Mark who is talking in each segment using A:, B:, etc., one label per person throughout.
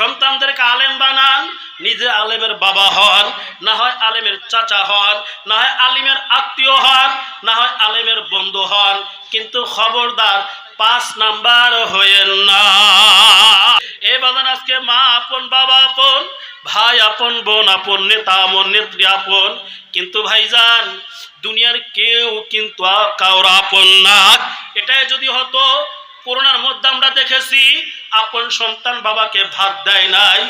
A: সন্তানদেরকে আলেম বানান, নিজে আলেমের বাবা হন, না হয় আলেমের চাচা হন, না হয় আলিমের আত্মীয় হন, না হয় আলেমের বন্ধু হন। কিন্তু খবরদার পাঁচ নাম্বার হয়েন না। এ বাদান আজকে মা আপন, বাবা আপন, ভাই আপন, বোন আপন, নেতা আপন, নেত্রী আপন। কিন্তু ভাইজান, দুনিয়ার কেউ কিন্তু কাউর আপন না। এটাই যদি হতো করোনার মধ্যে আমরা দেখেছি, আপন সন্তান বাবাকে ভাত দেয় নাই,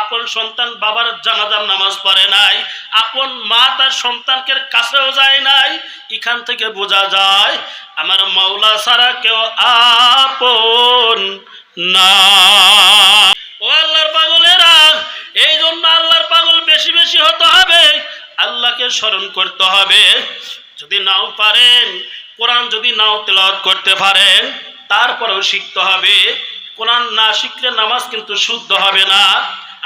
A: আপন সন্তান বাবার জানাজার নামাজ পড়ে নাই, আপন মা তার সন্তানকে কাছেও যায় নাই, এখান থেকে বোঝা যায়, আমার মাওলা ছাড়া কেউ আপন না। ও আল্লাহর পাগলেরা, এই জন্য আল্লাহর পাগল বেশি বেশি হতে হবে, আল্লাহকে স্মরণ করতে হবে। যদি নাও পারেন, কোরআন যদি নাও তেলাওয়াত করতে পারেন তারপরেও শিখতে হবে। কোরআন না শিখলে নামাজ কিন্তু শুদ্ধ হবে না।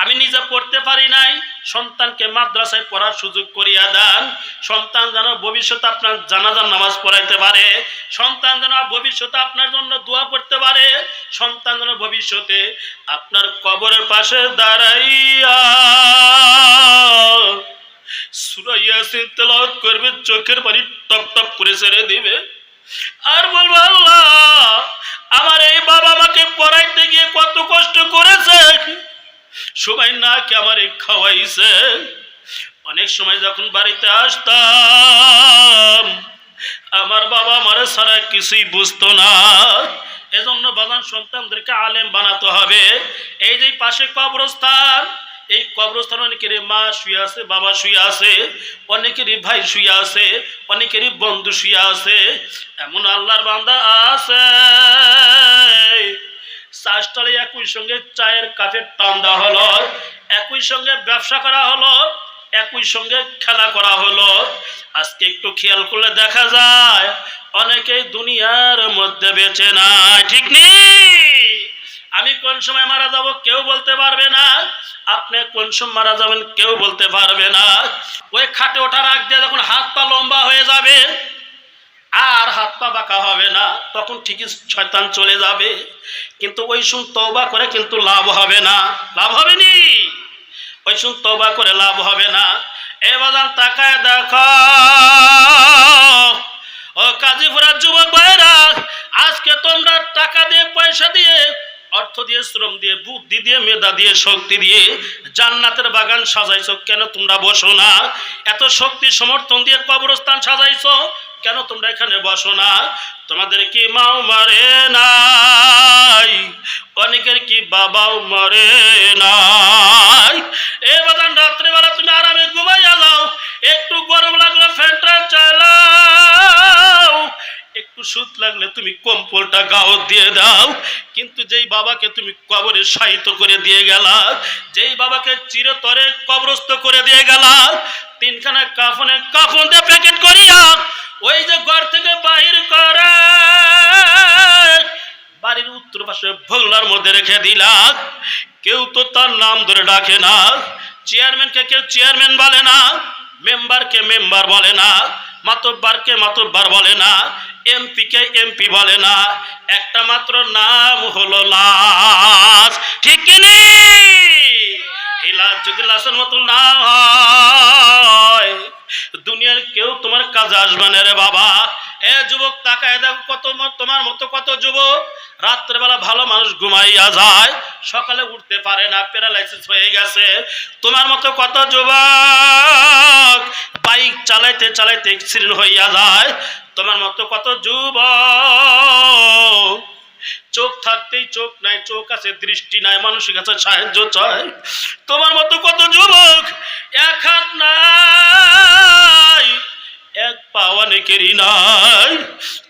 A: আমি নিজে পড়তে পারি নাই, সন্তানকে মাদ্রাসায় পড়ার সুযোগ করিয়া দেন। সন্তান যেন ভবিষ্যতে আপনার জানাজার নামাজ পড়াইতে পারে। সন্তান যেন ভবিষ্যতে আপনার জন্য দোয়া করতে পারে। সন্তান যেন ভবিষ্যতে আপনার কবরের পাশে দাঁড়াইয়া সুরাইয়া করবে, চোখের পানি টপ টপ করে ছেড়ে দিবে। আর বলব, আল্লাহ, আমার এই বাবা আমাকে পড়াইতে গিয়ে কত কষ্ট করেছে। সবাই না কে আমার খাওয়াইছে। অনেক সময় যখন বাড়িতে আসতাম, আমার বাবা আমার সারা কিছুই বুঝতো না। এজন্য বাগান সন্তানদেরকে আলেম বানাতে হবে। এই যে পাশে কবরস্থান, এই কবরস্থান অনেকেরই মা শুয়ে আছে, বাবা শুয়ে আছে, অনেকেরই ভাই শুয়ে আছে, অনেকেরই বন্ধু শুয়ে আছে। এমন আল্লাহর বান্দা আছে। চাষটালে একই সঙ্গে চায়ের কাঠের টান দেওয়া হলো, একই সঙ্গে ব্যবসা করা হলো, একই সঙ্গে খেলা করা হলো। আজকে একটু খেয়াল করলে দেখা যায়, অনেকেই দুনিয়ার মধ্যে বেঁচে নাই, ঠিক নেই আমি কোন সময় মারা যাব কেউ বলতে পারবে না, আপনি কোন সময় মারা যাবেন কেউ বলতে পারবে না। ওই খাটে ওঠার আগ দিয়ে যখন হাত পা লম্বা হয়ে যাবে আর হাত পা বাঁকা হবে না, তখন ঠিকই শয়তান চলে যাবে। কিন্তু ওই শুন তওবা করে কিন্তু লাভ হবে না। লাভ হবে নি? ওই শুন তওবা করে লাভ হবে না। এ তাকায় দেখো। ও কাজীপুরার যুবক ভাইরা, আজকে তোমরা টাকা দিয়ে, পয়সা দিয়ে, অর্থ দিয়ে, শ্রম দিয়ে, বুদ্ধি দিয়ে, মেধা দিয়ে, শক্তি দিয়ে জান্নাতের বাগান সাজাইছো। কেন তোমরা বসো না? এত শক্তি সমর্থন দিয়ে কবরস্থান সাজাইছো? কেন তোমরা এখানে বসো না? তোমাদের কি মাও মারে নাই, অনেকের কি বাবাও মরে নাই। এ বাদান রাত্রেবেলা তুমি আরামে ঘুমাইয়া যাও, একটু গরম লাগলে ফ্যানটা চালাও, একটু সুত লাগলে তুমি কম্পলটা গাও দিয়ে দাও। কিন্তু যেই বাবাকে তুমি কবরে সাহিত্য করে দিয়ে গেলা, যেই বাবাকে চিরতরে কবরস্থ করে দিয়ে গেলা, তিনখানা কাফনে কাফন দিয়ে প্যাকেট করিয়া ওই যে ঘর থেকে বাহির করে, বাড়ির উত্তর পাশে ভোগলার মধ্যে রেখে দিলা। কেউ তো তার নাম ধরে ডাকে না। চেয়ারম্যানকে কেউ চেয়ারম্যান বলে না, মেম্বারকে মেম্বার বলে না, মাতব্বারকে মাতব্বার বলে না, এমপিকে এমপি বলে না। একটা মাত্র নাম হলো লাশ। ঠিক নেই? এই লাশ যদি লাশের মতো না হয় দুনিয়ার কেউ তোমার কাজে আসবে না রে বাবা। এ যুবক, তাকায় দেখো কত তোমার মতো কত যুবক। রাত্রেবেলা ভালো মানুষ ঘুমাইয়া যায়, সকালে উঠতে পারে না, প্যারালাইসিস হয়ে গেছে। তোমার মতো কত যুবক, বাইক চালাইতে চালাইতে এক্সিডেন্ট হইয়া যায়। তোমার মতো কত যুবক চোখ থাকতেই চোখ নাই, চোখ আছে, দৃষ্টি নাই মানুষের কাছে সাহায্য চায় তোমার মতো কত যুবক এক হাত নাই, এক পা অনেকেরই নাই।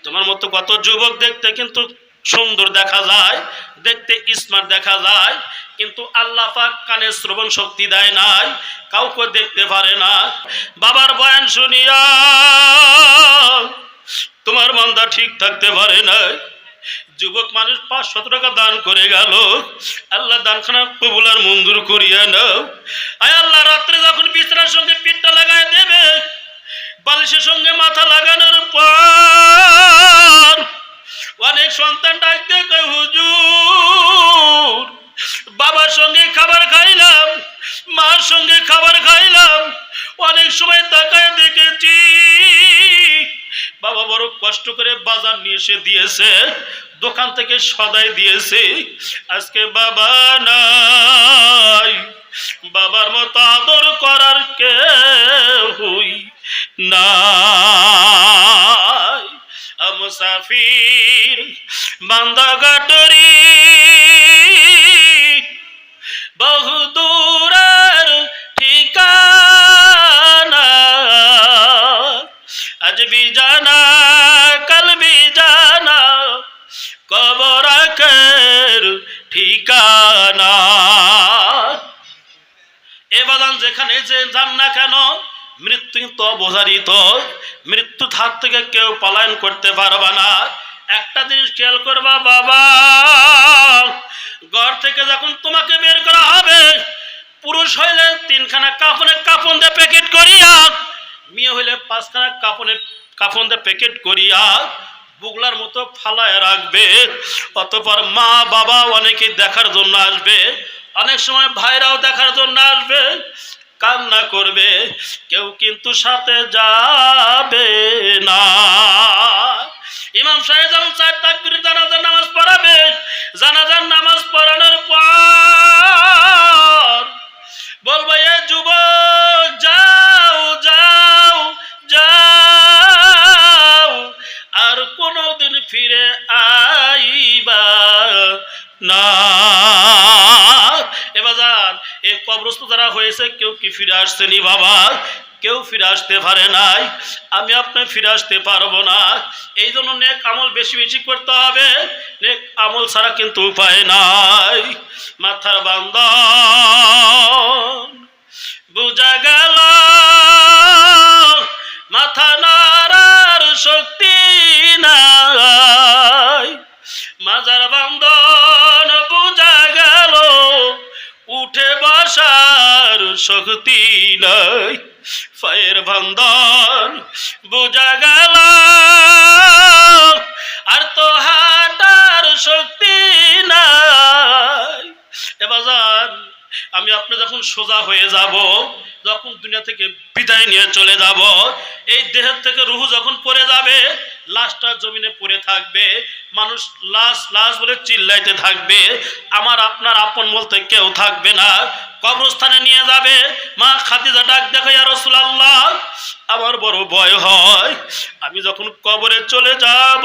A: তোমার মতো কত যুবক দেখতে কিন্তু সুন্দর দেখা যায়, দেখতে স্মার্ট দেখা যায়, কিন্তু আল্লাহ পাক কানে শ্রবণ শক্তি দেয় নাই, কাউকে দেখতে পারে না। বাবার বয়ান শুনিয়া তোমার মন্দা ঠিক থাকতে পারে না যুবক মানুষ পাঁচশত টাকা দান করে গেল। আল্লাহ দানখানা কবুলার মঞ্জুর করিয়া নাও। আয় আল্লাহ রাত্রে যখন বিছানার সঙ্গে পিঠটা লাগায় দেবে বালিশের সঙ্গে মাথা লাগানোর পর অনেক সন্তান ডাক দিয়ে কয়, হুজুর বাবার সঙ্গে খাবার খাইলাম মার সঙ্গে খাবার খাইলাম অনেক সময় তাকায় দেখেছি। বাবা বড় কষ্ট করে বাজার নিয়ে এসে দিয়েছে। দোকান থেকে সদাই দিয়েছে। আজকে বাবা নাই। বাবার মতো আদর করার কে হই না মুসাফির বান্দা গাটরি এবাদান যেখানে যে যান না কেন, মৃত্যু তো অবধারিত। মৃত্যু হাত থেকে কেউ পলায়ন করতে পারবে না। একটা জিনিস খেয়াল করবা, বাবা, ঘর থেকে যখন তোমাকে বের করা হবে, পুরুষ হইলে তিনখানা কাপড়ে কাপন দিয়ে প্যাকেট করিয়া, মেয়ে হইলে পাঁচখানা কাপড়ে কাপড় দিয়ে প্যাকেট করিয়া বুগলার মতো ফালায় রাখবে। অতপর মা, বাবা অনেকে দেখার জন্য আসবে। অনেক সময় ভাইরাও দেখার জন্য আসবে, কান্না করবে, কেউ কিন্তু সাথে যাবে না। ইমাম সাহেব যখন চার তাকবির জানাজার নামাজ পড়াবে, জানাজার নামাজ পড়ানোর পর বলব, এ যুবক, যাও যাও যাও, আর কোনোদিন ফিরে আইবা না। কবরস্থ যারা হয়েছে, কেউ কি ফিরে আসছেনি বাবা? কেউ ফিরে আসতে পারে নাই। আমি আপনি ফিরে আসতে পারব না। এই জন্য নেক আমল বেশি বেশি করতে হবে। নেক আমল ছাড়া কিন্তু উপায় নাই। মাথার বান্ধন বুঝা গেল। মাথা শক্তি নাই। পায়ের বান্ধন বুঝা গেল। আর তো হাঁটার শক্তি নাই। এবার আমি আপনি যখন সোজা হয়ে যাব, যখন দুনিয়া থেকে বিদায় নিয়ে চলে যাব, এই দেহের থেকে রুহু যখন পড়ে যাবে, লাশটা জমিনে পড়ে থাকবে, মানুষ লাশ লাশ বলে চিল্লাইতে থাকবে, আমার, আপনার আপন বলতে কেউ থাকবে না। কবরস্থানে নিয়ে যাবে। মা খাদিজা ডাক দেখো, ইয়া রাসূলুল্লাহ, আমার বড় ভয় হয়। আমি যখন কবরে চলে যাব,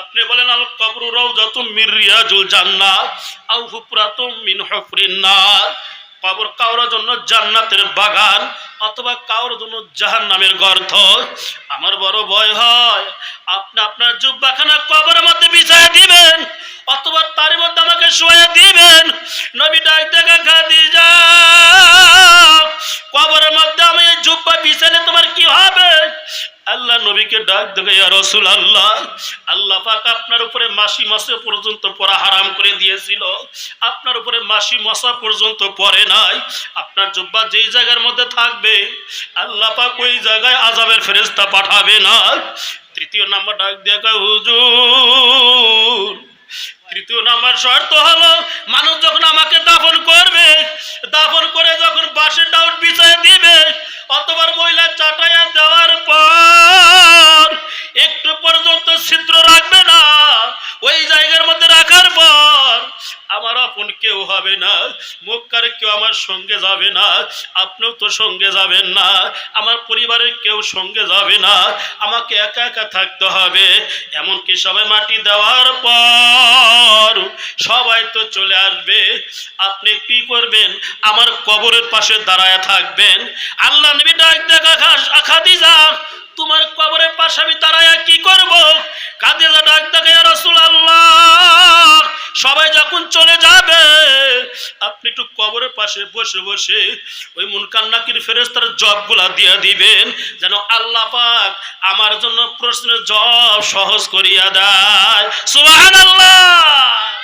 A: আপনি বলেন, আল কবরু রাউজাতুম মির রিয়াজুল জান্নাত আও হুফরাতুম মিন হুফরিন নার। কবর কাউর জন্য জান্নাতের বাগান অথবা কাউর জন্য জাহান্নামের গর্ত। আমার বড় ভয় হয়। আপনি আপনার জুব্বাখানা কবরের মধ্যে বিছায় দিবেন, অথবা তার মধ্যে আমাকে শুয়ে দিবেন। নবী ডাক দেখা মধ্যে আমি জুব্বা বিছালে তোমার কি হবে? আল্লাহ নবীকে ডাক দেখে রসুল আল্লাহ আল্লাহ পাক আপনার উপরে মাসি মাসে পর্যন্ত পড়া হারাম করে দিয়েছিল। আপনার উপরে মাসি মশা পর্যন্ত পড়ে নাই। আপনার জুব্বা যেই জায়গার মধ্যে থাকবে, আল্লাহ পাক ওই জায়গায় আজাবের ফেরেস্তা পাঠাবে না। তৃতীয় নাম্বার ডাক দেখা হুজুর তৃতীয় নাম্বার শর্ত হলো, মানুষ যখন আমাকে দাফন করবে, দাফন করে যখন বাসের ডাউন বিছায় দিবে অতবার মহিলা চাটাইয়া হবে না। মুখকার কেউ আমার সঙ্গে যাবে না। আপনিও তো সঙ্গে যাবেন না। আমার পরিবারের কেউ সঙ্গে যাবে না। আমাকে একা একা থাকতে হবে। এমনকি সবাই মাটি দেওয়ার পর সবাই তো চলে আসবে। আপনি কি করবেন? আমার কবরের পাশে দাঁড়ায় থাকবেন। আল্লাহ নবী ডাক দেখা খাদিজা, তোমার কবরের পাশে আমি দাঁড়ায় কি করব? কাদিজা একটু কবরের পাশে বসে বসে ওই মুনকান্নাকির ফেরেস্তার জবগুলা দিয়ে দিবেন, যেন আল্লাহ পাক আমার জন্য প্রশ্নের জব সহজ করিয়া দেয়। সুবহানাল্লাহ!